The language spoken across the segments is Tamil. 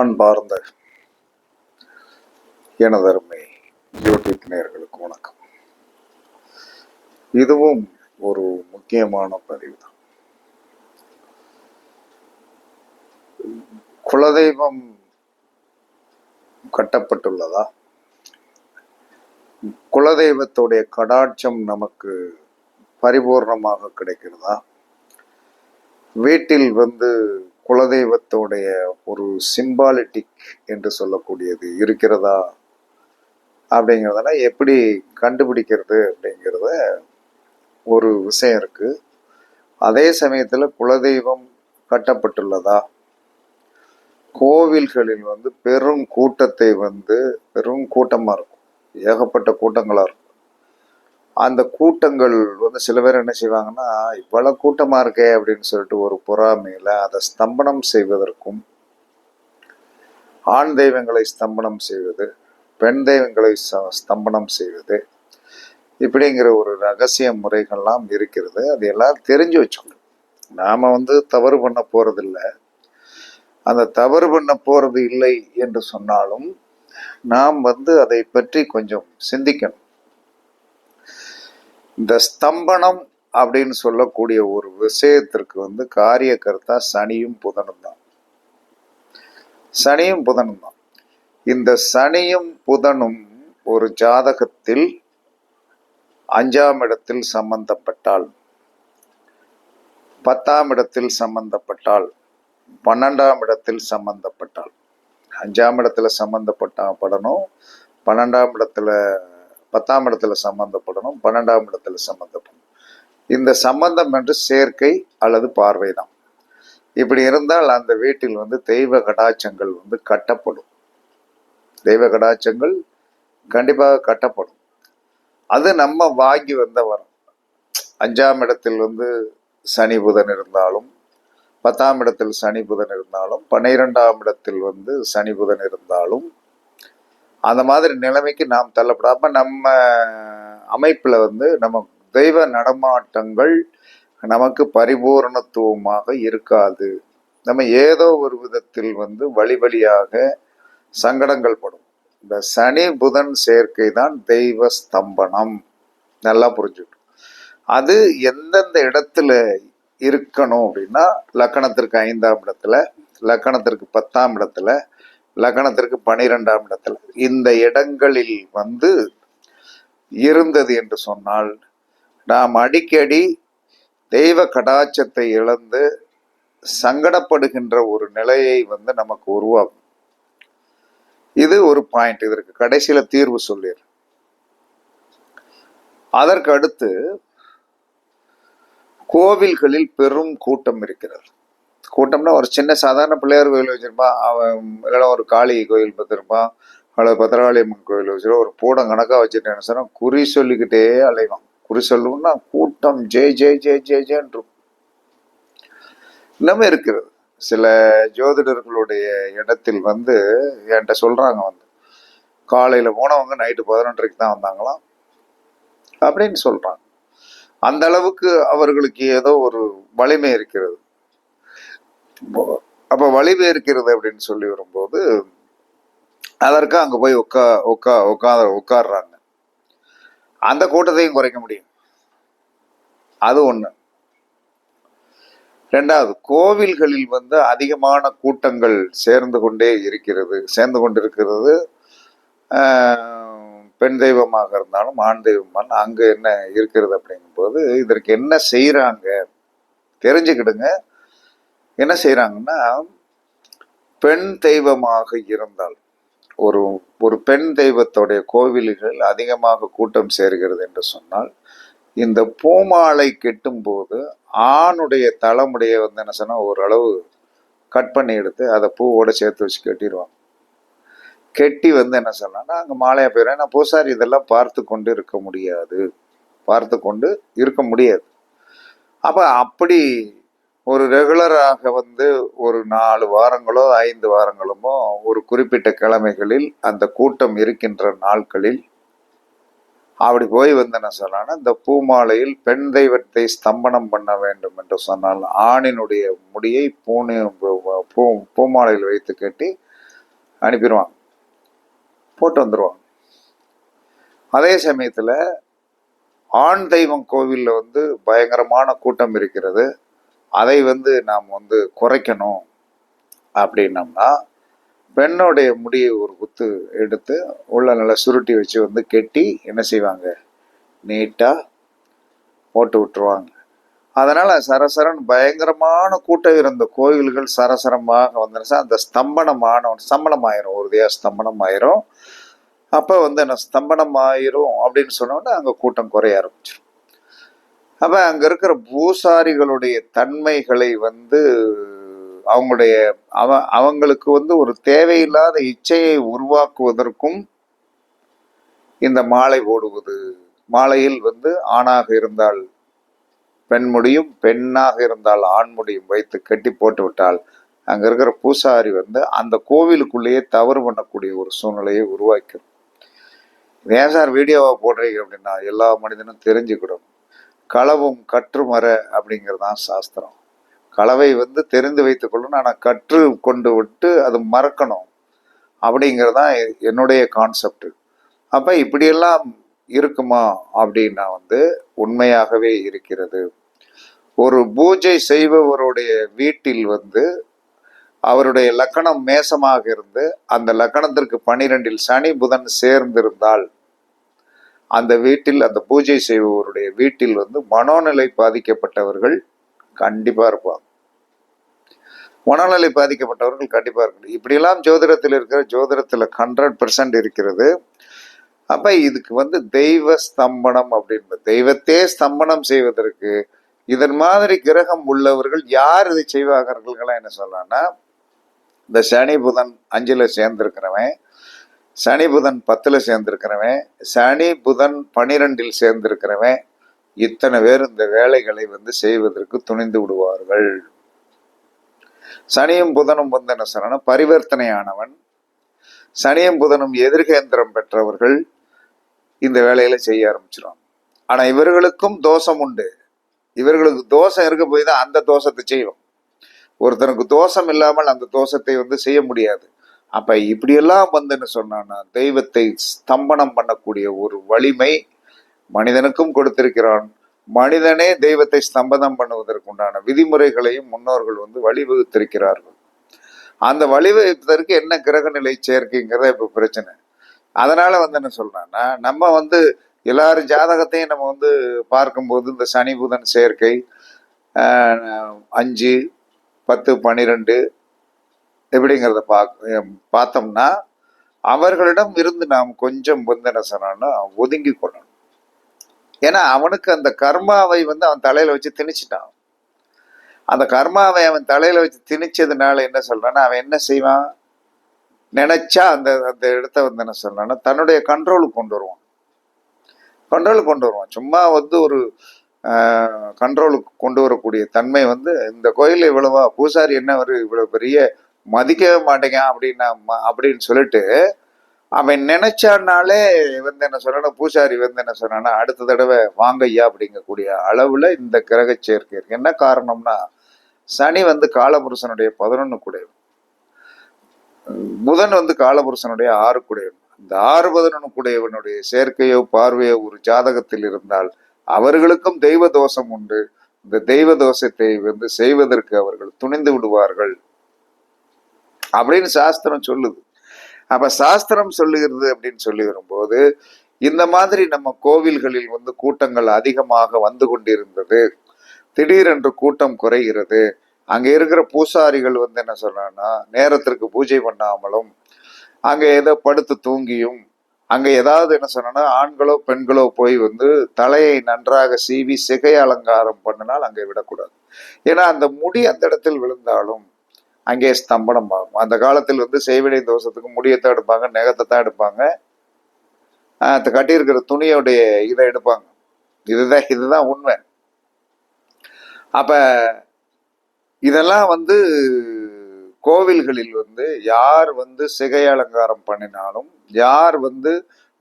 அன்பார்ந்த எனதருமை யூடியூப் நேர்களுக்கு வணக்கம். இதுவும் ஒரு முக்கியமான பதிவு தான் குலதெய்வம் கட்டப்பட்டுள்ளதா? குலதெய்வத்துடைய கடாட்சம் நமக்கு பரிபூர்ணமாக கிடைக்கிறதா? வீட்டில் வந்து குலதெய்வத்தோடைய ஒரு சிம்பாலிட்டிக் என்று சொல்லக்கூடியது இருக்கிறதா அப்படிங்கிறதெல்லாம் எப்படி கண்டுபிடிக்கிறது அப்படிங்கிறத ஒரு விஷயம் இருக்குது அதே சமயத்தில் குலதெய்வம் கட்டப்பட்டுள்ளதா? கோவில்களில் வந்து பெரும் கூட்டத்தை வந்து பெரும் கூட்டமாக இருக்கும். ஏகப்பட்ட கூட்டங்களாக இருக்கும். அந்த கூட்டங்கள் வந்து சில பேர் என்ன செய்வாங்கன்னா இவ்வளோ கூட்டமாக இருக்கே அப்படின்னு சொல்லிட்டு ஒரு பொறாமையில் அதை ஸ்தம்பனம் செய்வதற்கும் ஆண் தெய்வங்களை ஸ்தம்பனம் செய்வது பெண் தெய்வங்களை ஸ்தம்பனம் செய்வது இப்படிங்கிற ஒரு ரகசிய முறைகள்லாம் இருக்கிறது. அது எல்லாரும் தெரிஞ்சு வச்சுக்கணும். நாம் வந்து தவறு பண்ண போகிறதில்ல அந்த தவறு பண்ண போகிறது இல்லை என்று சொன்னாலும் நாம் வந்து அதை பற்றி கொஞ்சம் சிந்திக்கணும். இந்த ஸ்தம்பனம் அப்படின்னு சொல்லக்கூடிய ஒரு விஷயத்திற்கு வந்து காரிய கருத்தா சனியும் புதனும் தான். சனியும் புதனும் தான். இந்த சனியும் புதனும் ஒரு ஜாதகத்தில் அஞ்சாம் இடத்தில் சம்பந்தப்பட்டால் பத்தாம் இடத்தில் சம்பந்தப்பட்டால் பன்னெண்டாம் இடத்தில் சம்பந்தப்பட்டால் அஞ்சாம் இடத்துல சம்பந்தப்பட்ட படணும் பன்னெண்டாம் இடத்துல பத்தாம் இடத்துல சம்பந்தப்படணும் பன்னெண்டாம் இடத்துல சம்பந்தப்படணும். இந்த சம்பந்தம் என்று சேர்க்கை அல்லது பார்வை தான் இப்படி இருந்தால் அந்த வீட்டில் வந்து தெய்வ கடாச்சங்கள் வந்து கட்டப்படும். தெய்வ கடாச்சங்கள் கண்டிப்பாக கட்டப்படும். அது நம்ம வாங்கி வந்த வரம். அஞ்சாம் இடத்தில் வந்து சனி புதன் இருந்தாலும் பத்தாம் இடத்தில் சனி புதன் இருந்தாலும் பன்னிரெண்டாம் இடத்தில் வந்து சனி புதன் இருந்தாலும் அந்த மாதிரி நிலைமைக்கு நாம் தள்ளப்படாம நம்ம அமைப்பில் வந்து நம்ம தெய்வ நடமாட்டங்கள் நமக்கு பரிபூரணத்துவமாக இருக்காது. நம்ம ஏதோ ஒரு விதத்தில் வந்து வழி வழியாக சங்கடங்கள் படும். இந்த சனி புதன் சேர்க்கை தான் தெய்வ ஸ்தம்பனம். நல்லா புரிஞ்சுக்கணும். அது எந்தெந்த இடத்துல இருக்கணும் அப்படின்னா லக்கணத்திற்கு ஐந்தாம் இடத்துல லக்கணத்திற்கு பத்தாம் இடத்துல லக்னத்திற்கு பனிரெண்டாம் இடத்துல. இந்த இடங்களில் வந்து இருந்தது என்று சொன்னால் நாம் அடிக்கடி தெய்வ கடாட்சத்தை இழந்து சங்கடப்படுகின்ற ஒரு நிலையை வந்து நமக்கு உருவாகும் இது ஒரு பாயிண்ட் இதற்கு கடைசியில தீர்வு சொல்லிடு அதற்கு அடுத்து கோவில்களில் பெரும் கூட்டம் இருக்கிறது. கூட்டம்னா ஒரு சின்ன சாதாரண பிள்ளையார் கோயில் வச்சிருப்பான். அவன் இல்லைன்னா ஒரு காளி கோயில் பார்த்துருப்பான். அல்லது பத்திரகாளியம்மன் கோயில் வச்சிருப்பான். ஒரு பூடம் கணக்காக வச்சுட்டேன்னு சொன்னால் குறி சொல்லிக்கிட்டே அலைவான். குறி சொல்லணும்னா கூட்டம் ஜெய் ஜெய் ஜெய் ஜெய் ஜெயன் இருக்கும் இன்னமே இருக்கிறது. சில ஜோதிடர்களுடைய இடத்தில் வந்து என்கிட்ட சொல்கிறாங்க வந்து. காலையில் போனவங்க நைட்டு பதினொன்றரைக்கு தான் வந்தாங்களாம். அப்படின்னு சொல்கிறாங்க அந்த அளவுக்கு அவர்களுக்கு ஏதோ ஒரு வலிமை இருக்கிறது. அப்போ வலிமை இருக்கிறது அப்படின்னு சொல்லி வரும்போது அதற்கு அங்கே போய் உட்கா உட்கா உட்கார உட்காடுறாங்க அந்த கூட்டத்தையும் குறைக்க முடியும். அது ஒன்று ரெண்டாவது கோவில்களில் வந்து அதிகமான கூட்டங்கள் சேர்ந்து கொண்டே இருக்கிறது சேர்ந்து கொண்டிருக்கிறது. பெண் தெய்வமாக இருந்தாலும் ஆண் தெய்வமாக அங்கே என்ன இருக்கிறது அப்படிங்கும்போது இதற்கு என்ன செய்கிறாங்க தெரிஞ்சுக்கிடுங்க. என்ன செய்கிறாங்கன்னா பெண் தெய்வமாக இருந்தால் ஒரு ஒரு பெண் தெய்வத்துடைய கோவில்கள் அதிகமாக கூட்டம் சேர்கிறது என்று சொன்னால் இந்த பூமாலை கெட்டும்போது ஆணுடைய தலைமுடைய வந்து என்ன சொன்னால் ஓரளவு கட் பண்ணி எடுத்து அதை பூவோட சேர்த்து வச்சு கட்டிடுவாங்க. கெட்டி வந்து என்ன சொன்னால் அங்கே மாலையாக போயிடும் ஏன்னா பூசாரி இதெல்லாம் பார்த்து கொண்டு இருக்க முடியாது. பார்த்து கொண்டு இருக்க முடியாது. அப்போ அப்படி ஒரு ரெகுலராக வந்து ஒரு நாலு வாரங்களோ ஐந்து வாரங்களுமோ ஒரு குறிப்பிட்ட கிழமைகளில் அந்த கூட்டம் இருக்கின்ற நாட்களில் அப்படி போய் வந்து என்ன இந்த பூமாலையில் பெண் தெய்வத்தை ஸ்தம்பனம் பண்ண வேண்டும் என்று சொன்னால் ஆணினுடைய முடியை பூனி பூ பூமாலையில் வைத்து கட்டி அனுப்பிடுவாங்க. போட்டு வந்துடுவாங்க அதே சமயத்தில் ஆண் தெய்வம் கோவிலில் வந்து பயங்கரமான கூட்டம் இருக்கிறது. அதை வந்து நாம் வந்து குறைக்கணும் அப்படின்னம்னா பெண்ணுடைய முடியை ஒரு குத்து எடுத்து உள்ள நல்லா சுருட்டி வச்சு வந்து கெட்டி என்ன செய்வாங்க? நீட்டாக போட்டு விட்டுருவாங்க. அதனால் சரசரன் பயங்கரமான கூட்டம் இருந்த கோயில்கள் சரசரமாக வந்துருச்சா. அந்த ஸ்தம்பனமான ஸ்தம்பனம் ஆயிரும் உறுதியாக ஸ்தம்பனம் ஆயிரும் அப்போ வந்து என்ன ஸ்தம்பனம் ஆயிரும் அப்படின்னு சொன்னோன்னே அங்கே கூட்டம் குறைய ஆரம்பிச்சிடும் அப்போ அங்கே இருக்கிற பூசாரிகளுடைய தன்மைகளை வந்து அவங்களுடைய அவ அவங்களுக்கு வந்து ஒரு தேவையில்லாத இச்சையை உருவாக்குவதற்கும் இந்த மாலை ஓடுவது மாலையில் வந்து ஆணாக இருந்தால் பெண்முடியும் பெண்ணாக இருந்தால் ஆண்முடியும் வைத்து கட்டி போட்டு விட்டால் அங்க இருக்கிற பூசாரி வந்து அந்த கோவிலுக்குள்ளேயே தவறு பண்ணக்கூடிய ஒரு சூழ்நிலையை உருவாக்கிடும். ஏன் சார் வீடியோவா போடுறீங்க அப்படின்னா எல்லா மனிதனும் தெரிஞ்சுக்கிடும். களவும் கற்றுமர அப்படிங்கிறதான் சாஸ்திரம். கலவை வந்து தெரிந்து வைத்துக் கொள்ளணும். ஆனால் கற்று கொண்டு விட்டு அது மறக்கணும் அப்படிங்கிறதான் தான் என்னுடைய கான்செப்ட். அப்போ இப்படியெல்லாம் இருக்குமா அப்படின்னா வந்து உண்மையாகவே இருக்கிறது. ஒரு பூஜை செய்பவருடைய வீட்டில் வந்து அவருடைய லக்கணம் மேசமாக இருந்து அந்த லக்கணத்திற்கு பனிரெண்டில் சனி புதன் சேர்ந்திருந்தால் அந்த வீட்டில் அந்த பூஜை செய்பவருடைய வீட்டில் வந்து மனோநிலை பாதிக்கப்பட்டவர்கள் கண்டிப்பாக இருப்பாங்க. மனநிலை பாதிக்கப்பட்டவர்கள் கண்டிப்பாக இருக்கணும் இப்படியெல்லாம் ஜோதிடத்தில் இருக்கிற ஜோதிடத்தில் ஹண்ட்ரட் பர்சன்ட் இருக்கிறது. அப்போ இதுக்கு வந்து தெய்வ ஸ்தம்பனம் அப்படின்பது தெய்வத்தே ஸ்தம்பனம் செய்வதற்கு இதன் மாதிரி கிரகம் உள்ளவர்கள் யார் இதை செய்வார்கள்லாம் என்ன சொல்லலாம்னா இந்த சனி புதன் அஞ்சில் சேர்ந்திருக்கிறவன் சனி புதன் பத்தில் சேர்ந்திருக்கிறவன் சனி புதன் பனிரெண்டில் சேர்ந்திருக்கிறவன் இத்தனை பேர் இந்த வேலைகளை வந்து செய்வதற்கு துணிந்து விடுவார்கள். சனியும் புதனும் வந்து என்ன பரிவர்த்தனையானவன். சனியும் புதனும் எதிர்கேந்திரம் பெற்றவர்கள் இந்த வேலையில செய்ய ஆரம்பிச்சிடும் ஆனா இவர்களுக்கும் தோஷம் உண்டு. இவர்களுக்கு தோஷம் இருக்க போய் தான் அந்த தோஷத்தை செய்வோம். ஒருத்தனுக்கு தோஷம் இல்லாமல் அந்த தோஷத்தை வந்து செய்ய முடியாது. அப்ப இப்படியெல்லாம் வந்துன்னு சொன்னான்னா தெய்வத்தை ஸ்தம்பனம் பண்ணக்கூடிய ஒரு வலிமை மனிதனுக்கும் கொடுத்திருக்கிறான். மனிதனே தெய்வத்தை ஸ்தம்பனம் பண்ணுவதற்குண்டான விதிமுறைகளையும் முன்னோர்கள் வந்து வழிவகுத்திருக்கிறார்கள். அந்த வழிவகுப்பதற்கு என்ன கிரக நிலை சேர்க்கைங்கிறத இப்போ பிரச்சனை. அதனால வந்து என்ன சொல்றேன்னா நம்ம வந்து எல்லாரும் ஜாதகத்தையும் நம்ம வந்து பார்க்கும்போது இந்த சனி புதன் சேர்க்கை அஞ்சு பத்து பன்னிரெண்டு எப்படிங்கிறத பார்க்க பார்த்தோம்னா அவர்களிடம் இருந்து நாம் கொஞ்சம் வந்து என்ன சொன்னோம்னா ஒதுங்கி கொள்ளணும். ஏன்னா அவனுக்கு அந்த கர்மாவை வந்து அவன் தலையில வச்சு திணிச்சிட்டான். அந்த கர்மாவை அவன் தலையில வச்சு திணிச்சதுனால என்ன சொல்றான்னா அவன் என்ன செய்வான்? நினைச்சா அந்த அந்த இடத்த வந்து என்ன சொல்றான்னா தன்னுடைய கண்ட்ரோலுக்கு கொண்டு வருவான். கண்ட்ரோலுக்கு கொண்டு வருவான். சும்மா வந்து ஒரு கண்ட்ரோலுக்கு கொண்டு வரக்கூடிய தன்மை வந்து இந்த கோயில் இவ்வளவா பூசாரி என்ன ஒரு இவ்வளவு பெரிய மதிக்கவே மாட்டேங்க அப்படின்னா அப்படின்னு சொல்லிட்டு அவன் நினைச்சானாலே வந்து என்ன சொன்னா பூசாரி வந்து என்ன சொன்னான்னா அடுத்த தடவை வாங்க ஐயா அப்படிங்கக்கூடிய அளவுல இந்த கிரக சேர்க்கை இருக்கு. என்ன காரணம்னா சனி வந்து காலபுருஷனுடைய பதினொன்னு குடையவன் புதன் வந்து காலபுருஷனுடைய ஆறு குடையவன் இந்த ஆறு பதினொன்னு குடையவனுடைய சேர்க்கையோ பார்வையோ ஒரு ஜாதகத்தில் இருந்தால் அவர்களுக்கும் தெய்வ தோஷம் உண்டு. இந்த தெய்வ தோஷத்தை வந்து செய்வதற்கு அவர்கள் துணிந்து விடுவார்கள். அப்படின்னு சாஸ்திரம் சொல்லுது. அப்ப சாஸ்திரம் சொல்லுகிறது அப்படின்னு சொல்லி வரும்போது இந்த மாதிரி நம்ம கோவில்களில் வந்து கூட்டங்கள் அதிகமாக வந்து கொண்டிருந்தது. திடீரென்று கூட்டம் குறைகிறது. அங்க இருக்கிற பூசாரிகள் வந்து என்ன சொல்றாங்கன்னா நேரத்திற்கு பூஜை பண்ணாமலும் அங்க ஏதோ படுத்து தூங்கியும் அங்க ஏதாவது என்ன சொன்னா ஆண்களோ பெண்களோ போய் வந்து தலையை நன்றாக சீவி சிகை அலங்காரம் பண்ணினால் அங்கே விடக்கூடாது. ஏன்னா அந்த முடி அந்த இடத்தில் விழுந்தாலும் அங்கே ஸ்தம்பனம் ஆகும். அந்த காலத்தில் வந்து செய்வினை தோஷத்துக்கு முடியத்தான் எடுப்பாங்க நெகத்தை தான் எடுப்பாங்க அந்த கட்டியிருக்கிற துணியோடைய இதை எடுப்பாங்க. இதுதான் இதுதான் உண்மை. அப்போ இதெல்லாம் வந்து கோவில்களில் வந்து யார் வந்து சிகை அலங்காரம் பண்ணினாலும் யார் வந்து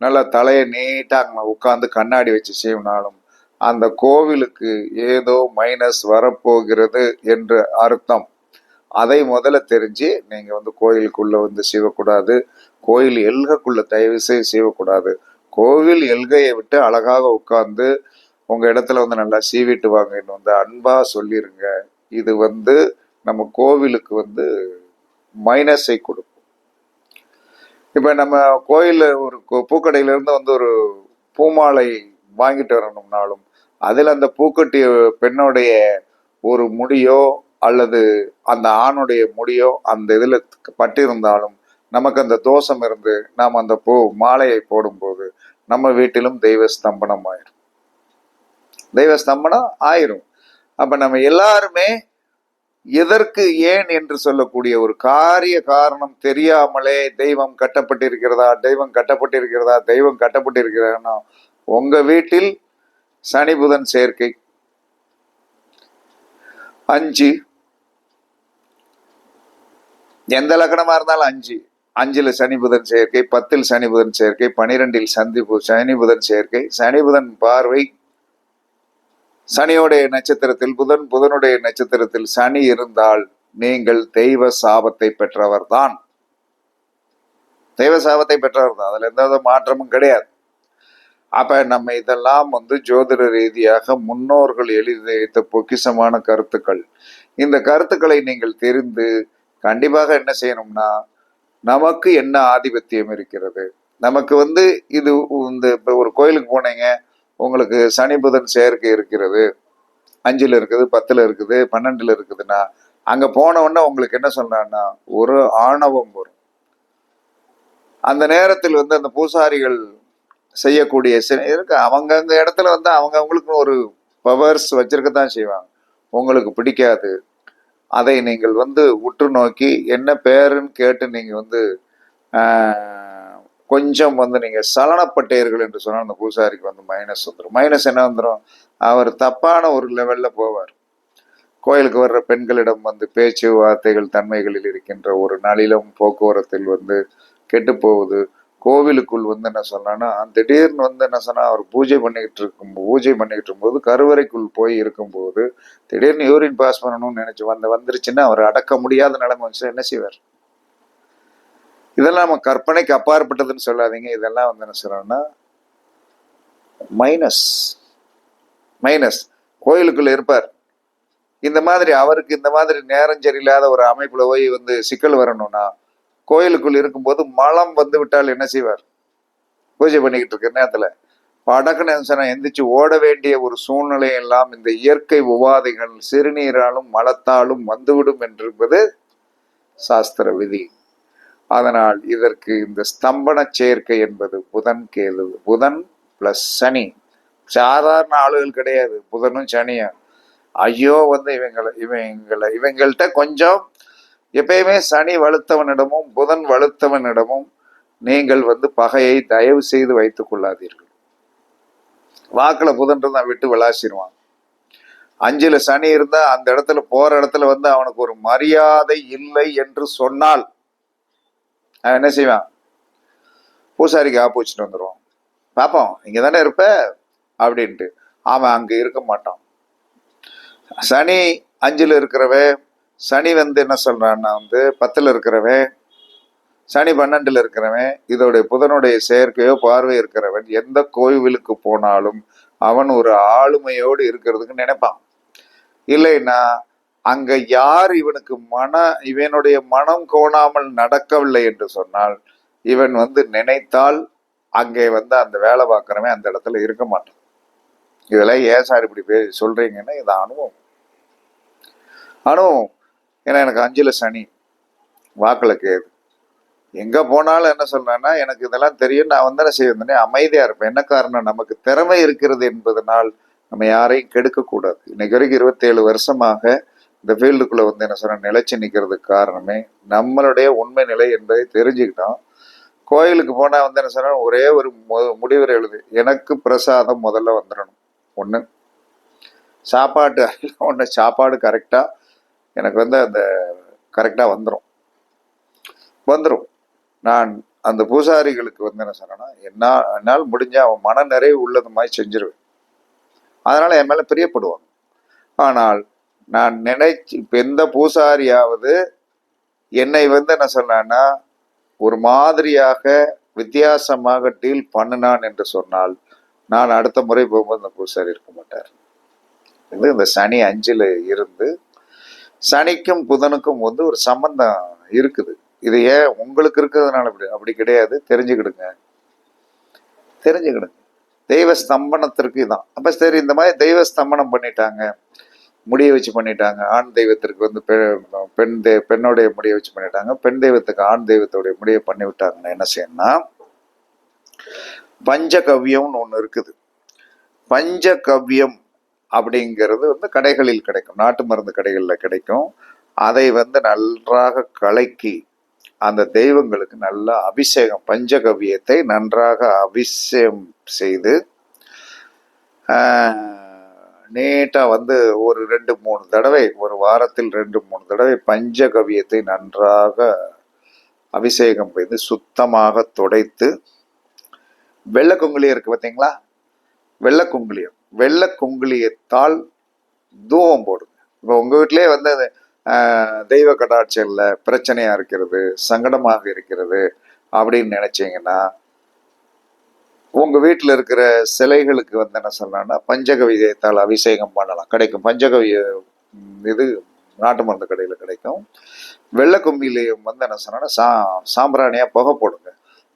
நல்ல தலையை நீட்டாக உட்காந்து கண்ணாடி வச்சு செய்வினாலும் அந்த கோவிலுக்கு ஏதோ மைனஸ் வரப்போகிறது என்று அர்த்தம். அதை முதல்ல தெரிஞ்சு நீங்கள் வந்து கோயிலுக்குள்ள வந்து சீவக்கூடாது. கோயில் எல்கைக்குள்ளே தயவு செய்து சீவக்கூடாது. கோவில் எல்கையை விட்டு அழகாக உட்கார்ந்து உங்கள் இடத்துல வந்து நல்லா சீவிட்டு வாங்கன்னு வந்து அன்பாக சொல்லிடுங்க இது வந்து நம்ம கோவிலுக்கு வந்து மைனஸை கொடுக்கும். இப்போ நம்ம கோயிலில் ஒரு பூக்கடையிலேருந்து வந்து ஒரு பூமாலை வாங்கிட்டு வரணும்னாலும் அதில் அந்த பூக்கட்டிய பெண்ணுடைய ஒரு முடியோ அல்லது அந்த ஆணுடைய முடியோ அந்த இதில் பட்டிருந்தாலும் நமக்கு அந்த தோஷம் இருந்து நாம் அந்த பூ மாலையை போடும்போது நம்ம வீட்டிலும் தெய்வ ஸ்தம்பனம் ஆயிரும். தெய்வ ஸ்தம்பனம் ஆயிரும். அப்போ நம்ம எல்லாருமே எதற்கு ஏன் என்று சொல்லக்கூடிய ஒரு காரிய காரணம் தெரியாமலே தெய்வம் கட்டப்பட்டிருக்கிறதா தெய்வம் கட்டப்பட்டிருக்கிறதா தெய்வம் கட்டப்பட்டிருக்கிறதா உங்க வீட்டில் சனி புதன் சேர்க்கை. அஞ்சு எந்த லக்கணமா இருந்தாலும் அஞ்சு. அஞ்சுல சனி புதன் சேர்க்கை பத்தில் சனி புதன் சேர்க்கை பனிரெண்டில் சந்தி சனி புதன் சேர்க்கை. சனி புதன் பார்வை சனியோடைய நட்சத்திரத்தில் புதன் புதனுடைய நட்சத்திரத்தில் சனி இருந்தால் நீங்கள் தெய்வ சாபத்தை பெற்றவர் தான். தெய்வ சாபத்தை பெற்றவர் தான். அதுல எந்த வித மாற்றமும் கிடையாது. அப்ப நம்ம இதெல்லாம் வந்து ஜோதிட ரீதியாக முன்னோர்கள் எழுதி வைத்த பொக்கிஷமான கருத்துக்கள். இந்த கருத்துக்களை நீங்கள் தெரிந்து கண்டிப்பாக என்ன செய்யணும்னா நமக்கு என்ன ஆதிபத்தியம் இருக்கிறது? நமக்கு வந்து இது இந்த இப்போ ஒரு கோயிலுக்கு போனீங்க உங்களுக்கு சனி புதன் சேர்க்கை இருக்கிறது. அஞ்சில் இருக்குது பத்தில் இருக்குது பன்னெண்டில் இருக்குதுன்னா அங்கே போனவுடனே உங்களுக்கு என்ன சொல்றான்னா ஒரு ஆணவம் வரும். அந்த நேரத்தில் வந்து அந்த பூசாரிகள் செய்யக்கூடிய இருக்கு அவங்கவுங்க இடத்துல வந்து அவங்க அவங்களுக்கு ஒரு பவர்ஸ் வச்சிருக்கத்தான் செய்வாங்க. உங்களுக்கு பிடிக்காது. அதை நீங்கள் வந்து உற்று நோக்கி என்ன பேருன்னு கேட்டு நீங்கள் வந்து கொஞ்சம் வந்து நீங்கள் சலனப்பட்டீர்கள் என்று சொன்னால் அந்த பூசாரிக்கு வந்து மைனஸ் வந்துடும் மைனஸ் என்ன வந்துடும் அவர் தப்பான ஒரு லெவலில் போவார். கோயிலுக்கு வர்ற பெண்களிடம் வந்து பேச்சு வார்த்தைகள் தன்மைகளில் இருக்கின்ற ஒரு நளிலம் போக்குவரத்தில் வந்து கெட்டு போவது கோவிலுக்குள் வந்து என்ன சொன்னான்னா திடீர்னு வந்து என்ன சொன்னா அவர் பூஜை பண்ணிக்கிட்டு இருக்கும் பூஜை பண்ணிக்கிட்டு இருக்கும்போது கருவறைக்குள் போய் இருக்கும்போது திடீர்னு யூரின் பாஸ் பண்ணணும்னு நினைச்சு வந்து வந்துருச்சுன்னா அவர் அடக்க முடியாத நிலைமை வந்து என்ன செய்வார்? இதெல்லாம் நம்ம கற்பனைக்கு அப்பாற்பட்டதுன்னு சொல்லாதீங்க. இதெல்லாம் வந்து என்ன சொல்றோம்னா மைனஸ் மைனஸ் கோயிலுக்குள்ள இருப்பார். இந்த மாதிரி அவருக்கு இந்த மாதிரி நேரம் சரியில்லாத ஒரு அமைப்புல போய் வந்து சிக்கல் வரணும்னா கோயிலுக்குள் இருக்கும்போது மலம் வந்து விட்டால் என்ன செய்வார்? பூஜை பண்ணிக்கிட்டு இருக்கிற நேரத்துல படக்குன்னு சொன்னா எந்திரிச்சு ஓட வேண்டிய ஒரு சூழ்நிலை எல்லாம் இந்த இயற்கை உபாதைகள் சிறுநீராலும் மலத்தாலும் வந்துவிடும் என்றிருப்பது சாஸ்திர விதி. அதனால் இதற்கு இந்த ஸ்தம்பன சேர்க்கை என்பது புதன் கேது புதன் பிளஸ் சனி. சாதாரண ஆளுகள் கிடையாது புதனும் சனியும். ஐயோ வந்து இவங்களை இவங்களை இவங்கள்ட்ட கொஞ்சம் எப்பயுமே சனி வலுத்தவனிடமும் புதன் வலுத்தவனிடமும் நீங்கள் வந்து பகையை தயவு செய்து வைத்துக் கொள்ளாதீர்கள். வாக்குல புதன் இருந்தா விட்டு விளாசிடுவான் அஞ்சுல சனி இருந்தா அந்த இடத்துல போற இடத்துல வந்து அவனுக்கு ஒரு மரியாதை இல்லை என்று சொன்னால் அவன் என்ன செய்வான்? பூசாரிக்கு ஆப்போசிட் வந்துடுவான் பார்ப்போம் இங்க தானே இருப்ப? அப்படின்ட்டு. அவன் அங்க இருக்க மாட்டான். சனி அஞ்சில் இருக்கிறவன் சனி வந்து என்ன சொல்கிறான்னா வந்து பத்தில் இருக்கிறவன் சனி பன்னெண்டில் இருக்கிறவன் இதோடைய புதனுடைய செயற்கையோ பார்வை இருக்கிறவன் எந்த கோவிலுக்கு போனாலும் அவன் ஒரு ஆளுமையோடு இருக்கிறதுக்கு நினைப்பான். இல்லைன்னா அங்க யார் இவனுக்கு மன இவனுடைய மனம் கோணாமல் நடக்கவில்லை என்று சொன்னால் இவன் வந்து நினைத்தால் அங்கே வந்து அந்த வேலை பார்க்குறவன் அந்த இடத்துல இருக்க மாட்டான். இதெல்லாம் ஏன் சார் இப்படி பே சொல்றீங்கன்னா இது அனுபவம். அனுபவம். ஏன்னா எனக்கு அஞ்சில் சனி வாக்கில் கேது. எங்கே போனாலும் என்ன சொல்றேன்னா எனக்கு இதெல்லாம் தெரியும். நான் வந்து என்ன செய்வேன் அமைதியாக இருப்பேன். என்ன காரணம்? நமக்கு திறமை இருக்கிறது என்பதனால் நம்ம யாரையும் கெடுக்கக்கூடாது. இன்னைக்கு வரைக்கும் இருபத்தேழு வருஷமாக இந்த ஃபீல்டுக்குள்ளே வந்து என்ன சொல்கிறேன் நிலைச்சி நிற்கிறதுக்கு காரணமே நம்மளுடைய உண்மை நிலை என்பதை தெரிஞ்சுக்கிட்டோம். கோயிலுக்கு போனால் வந்து என்ன சொல்கிறோம் ஒரே ஒரு மு- எழுது. எனக்கு பிரசாதம் முதல்ல வந்துடணும். ஒன்று சாப்பாட்டு ஒன்று சாப்பாடு கரெக்டாக எனக்கு வந்து அந்த கரெக்டாக வந்துடும் வந்துடும் நான் அந்த பூசாரிகளுக்கு வந்து என்ன சொன்னேன்னா என்ன என்னால் முடிஞ்ச அவன் மன நிறைவு உள்ளது மாதிரி செஞ்சிருவேன். அதனால் என் மேலே பிரியப்படுவாங்க. ஆனால் நான் நினைச்சு இப்போ எந்த பூசாரியாவது என்னை வந்து என்ன சொன்னான்னா ஒரு மாதிரியாக வித்தியாசமாக டீல் பண்ணினான் என்று சொன்னால் நான் அடுத்த முறை போகும்போது அந்த பூசாரி இருக்க மாட்டார். இது இந்த சனி அஞ்சில் இருந்து சனிக்கும் புதனுக்கும் வந்து ஒரு சம்பந்தம் இருக்குது. இது ஏன் உங்களுக்கு இருக்கிறதுனால அப்படி அப்படி கிடையாது. தெரிஞ்சுக்கிடுங்க. தெரிஞ்சுக்கிடுங்க. தெய்வ ஸ்தம்பனத்திற்கு இதான். அப்போ சரி இந்த மாதிரி தெய்வ ஸ்தம்பனம் பண்ணிட்டாங்க. முடிய வச்சு பண்ணிட்டாங்க. ஆண் தெய்வத்திற்கு வந்து பெ- பெண் தெய் பெண்ணுடைய முடிய வச்சு பண்ணிட்டாங்க. பெண் தெய்வத்துக்கு ஆண் தெய்வத்துடைய முடியை பண்ணி விட்டாங்கன்னா என்ன செய்யணும்னா பஞ்சகவ்யம்னு ஒன்று இருக்குது. பஞ்சகவ்யம் அப்படிங்கிறது வந்து கடைகளில் கிடைக்கும். நாட்டு மருந்து கடைகளில் கிடைக்கும். அதை வந்து நன்றாக கலக்கி அந்த தெய்வங்களுக்கு நல்ல அபிஷேகம் பஞ்சகவ்யத்தை நன்றாக அபிஷேகம் செய்து நீட்டாக வந்து ஒரு ரெண்டு மூணு தடவை ஒரு வாரத்தில் ரெண்டு மூணு தடவை பஞ்சகவ்யத்தை நன்றாக அபிஷேகம் செய்து சுத்தமாக துடைத்து வெள்ளை இருக்குது இருக்கு பார்த்தீங்களா வெள்ளக்குங்குளியம் வெள்ளை குங்குளியத்தால் தூவம் போடுங்க. இப்போ உங்கள் வீட்டிலே வந்து அது, தெய்வ கடாட்சியில் பிரச்சனையாக இருக்கிறது சங்கடமாக இருக்கிறது அப்படின்னு நினச்சிங்கன்னா உங்கள் வீட்டில் இருக்கிற சிலைகளுக்கு வந்து என்ன சொல்லலாம்னா பஞ்சகவிதயத்தால் அபிஷேகம் பண்ணலாம். கிடைக்கும். பஞ்சகவிய இது நாட்டு மருந்து கடையில் கிடைக்கும். வெள்ளை வந்து என்ன சொன்னால் சா சாம்பிராணியாக புகை போடுங்க.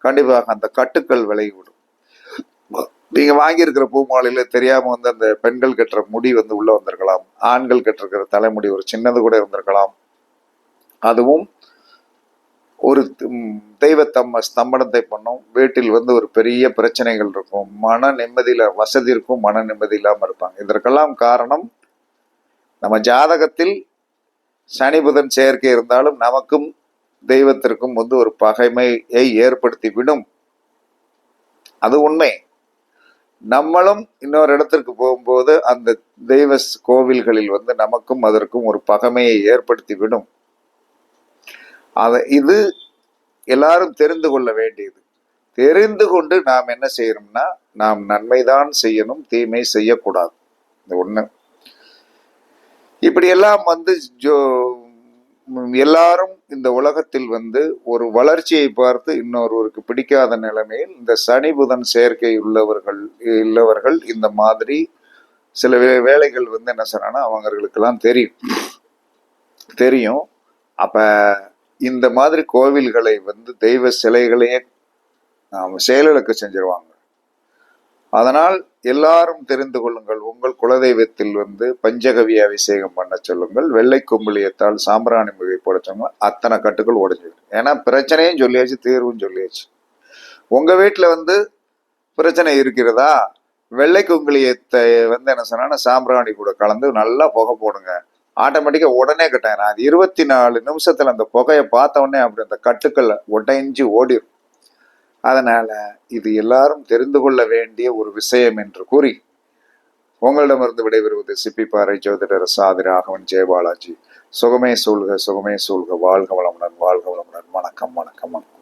கண்டிப்பாக அந்த கட்டுக்கள் விலகி விடும் நீங்க வாங்கியிருக்கிற பூ மாலையில தெரியாம வந்து அந்த பெண்கள் கட்டுற முடி வந்து உள்ள வந்திருக்கலாம். ஆண்கள் கட்டிருக்கிற தலைமுடி ஒரு சின்னது கூட இருந்திருக்கலாம். அதுவும் ஒரு தெய்வத்தம்ம ஸ்தம்பனத்தை பண்ணும். வீட்டில் வந்து ஒரு பெரிய பிரச்சனைகள் இருக்கும். மன நிம்மதியில வசதி இருக்கும் மன நிம்மதி இல்லாம இருப்பாங்க. இதற்கெல்லாம் காரணம் நம்ம ஜாதகத்தில் சனி புதன் சேர்க்கை இருந்தாலும் நமக்கும் தெய்வத்திற்கும் வந்து ஒரு பகைமையை ஏற்படுத்தி விடும் அது உண்மை. நம்மளும் இன்னொரு இடத்திற்கு போகும்போது அந்த தெய்வ கோவில்களில் வந்து நமக்கும் அதற்கும் ஒரு பகைமையை ஏற்படுத்தி விடும். அத இது எல்லாரும் தெரிந்து கொள்ள வேண்டியது. தெரிந்து கொண்டு நாம் என்ன செய்யணும்னா நாம் நன்மைதான் செய்யணும் தீமை செய்யக்கூடாது. இந்த ஒண்ணு. இப்படி எல்லாம் வந்து ஜோ எல்லாரும் இந்த உலகத்தில் வந்து ஒரு வளர்ச்சியை பார்த்து இன்னொருவருக்கு பிடிக்காத நிலைமையில் இந்த சனி புதன் சேர்க்கை உள்ளவர்கள் உள்ளவர்கள் இந்த மாதிரி சில வே- வேலைகள் வந்து என்ன சொன்னா அவங்களுக்கெல்லாம் தெரியும். தெரியும். அப்ப இந்த மாதிரி கோவில்களை வந்து தெய்வ சிலைகளையே ஆம், செயலிழக்க செஞ்சிருவாங்க. அதனால் எல்லாரும் தெரிந்து கொள்ளுங்கள். உங்கள் குலதெய்வத்தில் வந்து பஞ்சகவி அபிஷேகம் பண்ண சொல்லுங்கள். வெள்ளை கும்பலியத்தால் சாம்பிராணி மிகை போட சொல்லுங்கள். அத்தனை கட்டுகள் உடைஞ்சிடும் ஏன்னா பிரச்சனையும் சொல்லியாச்சு தீர்வும் சொல்லியாச்சு. உங்க வீட்டில் வந்து பிரச்சனை இருக்கிறதா? வெள்ளை குங்குளியத்தை வந்து என்ன சொன்னா சாம்பிராணி கூட கலந்து நல்லா புகை போடுங்க. ஆட்டோமேட்டிக்காக உடனே கட்டாயிரும். அது இருபத்தி நாலு நிமிஷத்தில் அந்த புகையை பார்த்த உடனே அப்படி அந்த கட்டுக்களை உடைஞ்சு ஓடிடும் அதனால் இது எல்லாரும் தெரிந்து கொள்ள வேண்டிய ஒரு விஷயம் என்று கூறி உங்களிடமிருந்து விடைபெறுவது சிப்பிப்பாறை ஜோதிடர் சாதி ராகவன் ஜெயபாலாஜி சுகமே சூழ்க சுகமே சூழ்க. வாழ்க வளமுடன் வாழ்க வளமுடன். வணக்கம் வணக்கம் வணக்கம்.